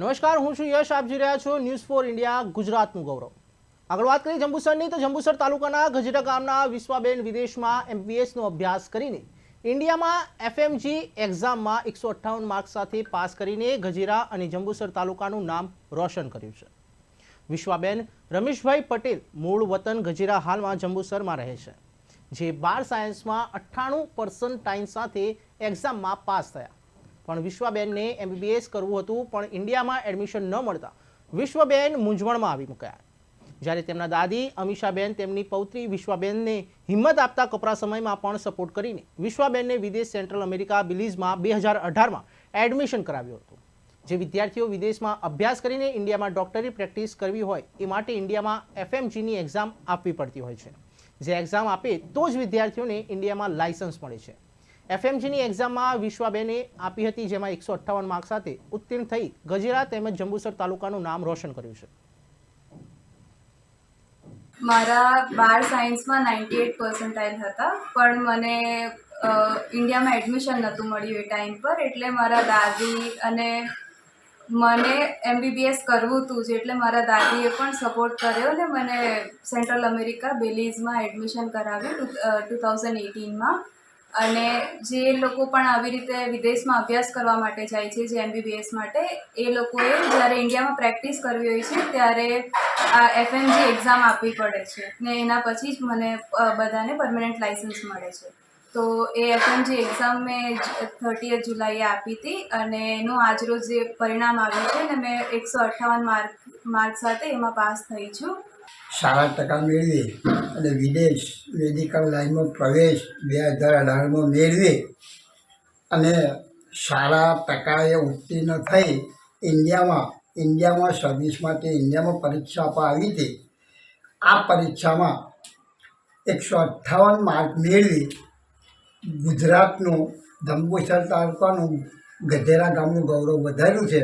નમસ્કાર, હું છું યશ. આપ જોઈ રહ્યા છો ન્યૂઝ ફોર ઇન્ડિયા ગુજરાતનું ગૌરવ. આગળ વાત કરીએ જંબુસરની, તો જંબુસર તાલુકાના ગજરા ગામના વિશ્વાબેન વિદેશમાં એમપીએસનો અભ્યાસ કરીને ઇન્ડિયામાં એફએમજી એક્ઝામમાં એકસો અઠ્ઠાવન માર્ક સાથે પાસ કરીને ગજેરા અને જંબુસર તાલુકાનું નામ રોશન કર્યું છે. વિશ્વાબેન, રમેશભાઈ પટેલ મૂળ વતન ગજેરા હાલમાં જંબુસરમાં રહે છે, જે બાર સાયન્સમાં અઠ્ઠાણું પર્સન્ટાઇન સાથે એક્ઝામમાં પાસ થયા. પણ વિશ્વાબેનને એમબીબીએસ કરવું હતું, પણ ઇન્ડિયામાં એડમિશન ન મળતા વિશ્વબેન મૂંઝવણમાં આવી મુકાયા. જ્યારે તેમના દાદી અમીષાબેન તેમની પૌત્રી વિશ્વાબેનને હિંમત આપતા કપરા સમયમાં પણ સપોર્ટ કરીને વિશ્વાબેનને વિદેશ સેન્ટ્રલ અમેરિકા બિલીઝમાં બે હજાર અઢારમાં એડમિશન કરાવ્યું હતું. જે વિદ્યાર્થીઓ વિદેશમાં અભ્યાસ કરીને ઇન્ડિયામાં ડોક્ટરી પ્રેક્ટિસ કરવી હોય એ માટે ઇન્ડિયામાં એફએમજીની એક્ઝામ આપવી પડતી હોય છે. જે એક્ઝામ આપે તો જ વિદ્યાર્થીઓને ઇન્ડિયામાં લાયસન્સ મળે છે. એફએમજીની એક્ઝામમાં વિશ્વાબેને આપી હતી, જેમાં એકસો અઠ્ઠાવન માર્ક સાથે ઉત્તીર્ણ થઈ ગજેરા તેમજ જંબુસર તાલુકાનું નામ રોશન કર્યું છે. મારા બાર સાયન્સમાં નાઇન્ટી એટ પર્સન્ટાઇલ હતા, પણ મને ઇન્ડિયામાં એડમિશન નહોતું મળ્યું એ ટાઈમ પર, એટલે મારા દાદી અને મને એમબીબીએસ કરવું હતું, જ એટલે મારા દાદીએ પણ સપોર્ટ કર્યો ને મને સેન્ટ્રલ અમેરિકા બેલીઝમાં એડમિશન કરાવ્યું, ટુ થાઉઝન્ડ એટીનમાં અને જે લોકો પણ આવી રીતે વિદેશમાં અભ્યાસ કરવા માટે જાય છે, જે એમબીબીએસ માટે, એ લોકોએ જ્યારે ઇન્ડિયામાં પ્રેક્ટિસ કરવી હોય છે, ત્યારે આ એફએમજી એક્ઝામ આપવી પડે છે ને એના પછી જ મને બધાને પરમનન્ટ લાઇસન્સ મળે છે. તો એ એફએમજી એક્ઝામ મેં થર્ટી જુલાઈએ આપી હતી અને એનું આજરોજ જે પરિણામ આવ્યું છે ને મેં એકસો અઠ્ઠાવન માર્ક માર્ક સાથે એમાં પાસ થઈ છું. સારા ટકા મેળવી. અને વિદેશ મેડિકલ લાઈનમાં પ્રવેશ બે હજાર અઢારમાં મેળવી અને સારા ટકાએ ઉત્તીર્ણ થઈ ઇન્ડિયામાં ઇન્ડિયામાં સર્વિસ માટે ઇન્ડિયામાં પરીક્ષા આપવા આવી હતી. આ પરીક્ષામાં એકસો અઠ્ઠાવન માર્ક મેળવી ગુજરાતનું ધંબુસર તાલુકાનું ગધેરા ગામનું ગૌરવ વધાર્યું છે.